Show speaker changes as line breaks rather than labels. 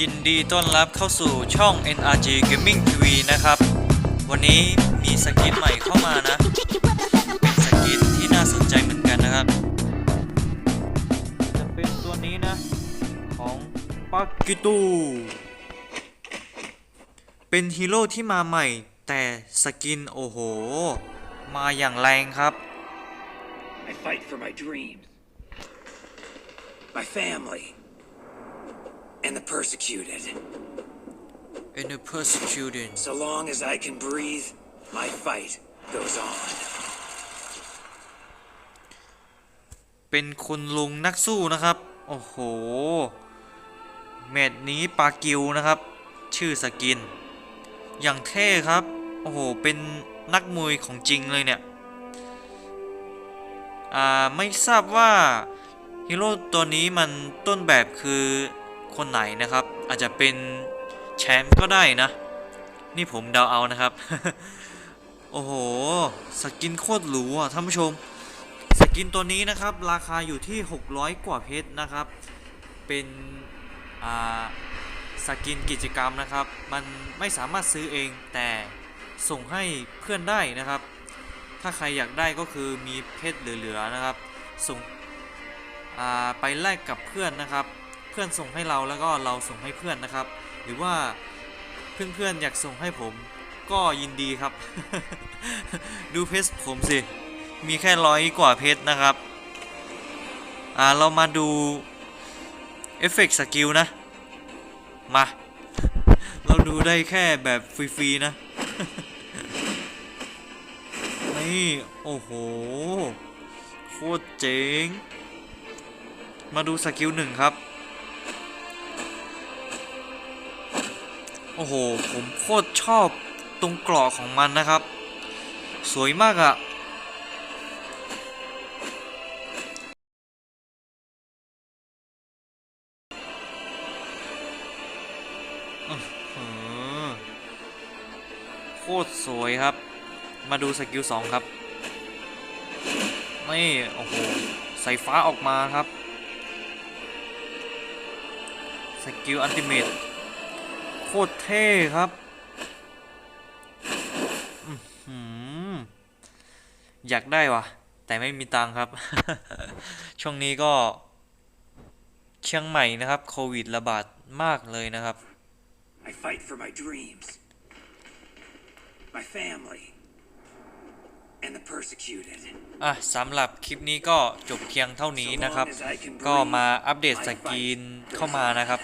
ยินดีต้อนรับเข้าสู่ช่อง NRG Gaming TV นะครับ วันนี้มีสกินใหม่เข้ามานะ เป็นสกินที่น่าสนใจเหมือนกันนะครับ จะเป็นตัวนี้นะ ของปักกิตู เป็นฮีโร่ที่มาใหม่ แต่สกินโอ้โห มาอย่างแรงครับ
I fight for my dreams, my family, and the persecuted.
In the persecuted
So long as I can breathe, my fight goes on.
เป็นคุณลุงนักสู้นะครับ โอ้โห เมดนี้ปากิวนะครับ ชื่อสกิน อย่างเท่ครับ โอ้โห เป็นนักมวยของจริงเลยเนี่ย อ่า ไม่ทราบว่าฮีโร่ตัวนี้มันต้นแบบคือ คนไหนนะครับ อาจจะเป็นแชมป์ก็ได้นะ นี่ผมเดาเอานะครับ โอ้โห สกินโคตรหรูอะท่านผู้ชม สกินตัวนี้นะครับ ราคาอยู่ที่ 600 กว่าเพชรนะครับ เป็นอ่าสกินกิจกรรมนะครับ มันไม่สามารถซื้อเองแต่ส่งให้เพื่อนได้นะครับ ถ้าใครอยากได้ก็คือมีเพชรเหลือๆนะครับ ส่งอ่าไปแลกกับเพื่อนนะครับ เพื่อนส่งให้เราแล้วก็เราส่งให้เพื่อนนะครับ หรือว่าเพื่อนๆอยากส่งให้ผมก็ยินดีครับ ดูเพชรผมสิ มีแค่ร้อยกว่าเพชรนะครับ อ่า เรามาดูเอฟเฟกต์สกิลนะ มา เราดูได้แค่แบบฟรีๆนะ นี่ โอ้โห โคตรเจ๋ง มาดูสกิลหนึ่งครับ โอ้โห ผมโคตรชอบตรงกรอกของมันนะครับ สวยมากอะอื้อหือโคตรสวยครับ มาดูสกิลสองครับ นี่ โอ้โหสายฟ้าออกมาครับ สกิลอันติเมตโค ตรเท่ครับอื้อหืออยากได้วะแต่ไม่มีตังค์ครับ ช่วงนี้ก็ เชียงใหม่นะครับ โควิดระบาดมากเลยนะครับ
I fight for my dreams, my family, and the persecuted.
อะสำหรับคลิปนี้ก็จบเพียงเท่านี้นะครับ ก็มาอัปเดตสกรีนเข้ามานะครับ